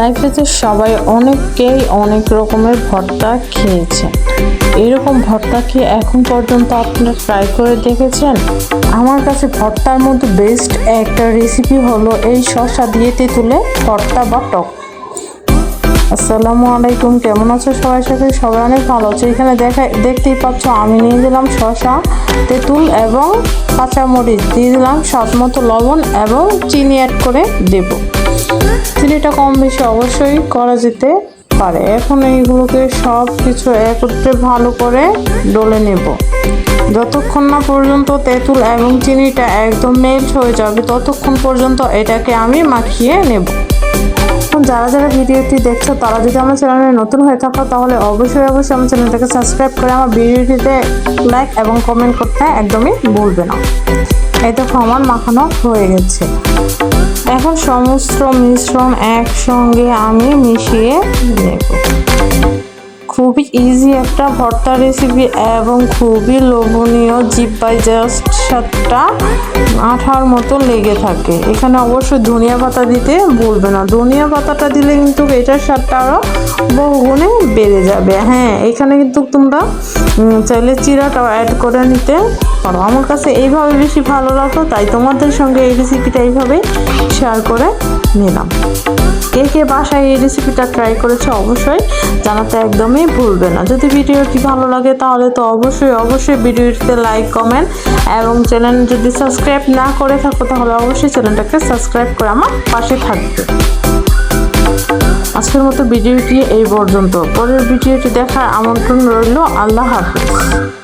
লাইফে যে সবাই অনেকেই অনেক রকমের ভর্তা খেয়েছে। এরকম ভর্তা কি এখন পর্যন্ত আপনারা ট্রাই করে দেখেছেন? আমার কাছে ভর্তার মধ্যে বেস্ট একটা রেসিপি হলো এই শসা দিয়ে তেঁতুলে ভর্তা বা টক। আসসালামু আলাইকুম, কেমন আছো সবাই? সাথে সবাই অনেক ভালো আছে। এখানে দেখা, দেখতেই পাচ্ছ, আমি নিয়ে দিলাম শসা, তেঁতুল এবং কাঁচামরিচ। দিয়ে দিলাম স্বাদ মতো লবণ এবং চিনি অ্যাড করে দেব। চিনিটা কম বেশি অবশ্যই করা যেতে পারে। এখন এইগুলোকে সব কিছু একত্রে ভালো করে ডলে নেব। যতক্ষণ না পর্যন্ত তেঁতুল এবং চিনিটা একদম মেল্ট হয়ে যাবে, ততক্ষণ পর্যন্ত এটাকে আমি মাখিয়ে নেব। এখন যারা যারা ভিডিওটি দেখছ, তারা যদি আমার চ্যানেলে নতুন হয়ে থাকো, তাহলে অবশ্যই অবশ্যই আমার চ্যানেলটাকে সাবস্ক্রাইব করে আমার ভিডিওটিতে লাইক এবং কমেন্ট করতে একদমই ভুলবে না। দেখো আমার মাখানো হয়ে গেছে। এখন সমস্ত মিশ্রণ একসঙ্গে আমি মিশিয়ে নেব। খুবই ইজি একটা ভর্তা রেসিপি এবং খুবই লোভনীয় জিব্বাই জাস্ট সাতটা আঠার মতো লেগে থাকে। এখানে অবশ্যই ধনিয়া পাতা দিতে ভুলবে না। ধনিয়া পাতাটা দিলে কিন্তু এটার স্বাদটা আরও বহুগুণে বেড়ে যাবে। হ্যাঁ এখানে কিন্তু তোমরা চাইলে চিরাটাও অ্যাড করে নিতে পারো। আমার কাছে এইভাবে বেশি ভালো লাগতো তাই তোমাদের সঙ্গে এই রেসিপিটা এইভাবেই শেয়ার করে নিলাম। কে কে বাসায় এই রেসিপিটা ট্রাই করেছে অবশ্যই জানাতে একদমই ভুলবে না। যদি ভিডিওটি ভালো লাগে তাহলে তো অবশ্যই অবশ্যই ভিডিওটিতে লাইক কমেন্ট এবং চ্যানেল যদি সাবস্ক্রাইব না করে থাকো তাহলে অবশ্যই চ্যানেলটাকে সাবস্ক্রাইব করে আমার পাশে থাকবে। আজকের মতো ভিডিওটি এই পর্যন্ত। পরের ভিডিওটি দেখার আমন্ত্রণ রইল। আল্লাহ হাফিজ।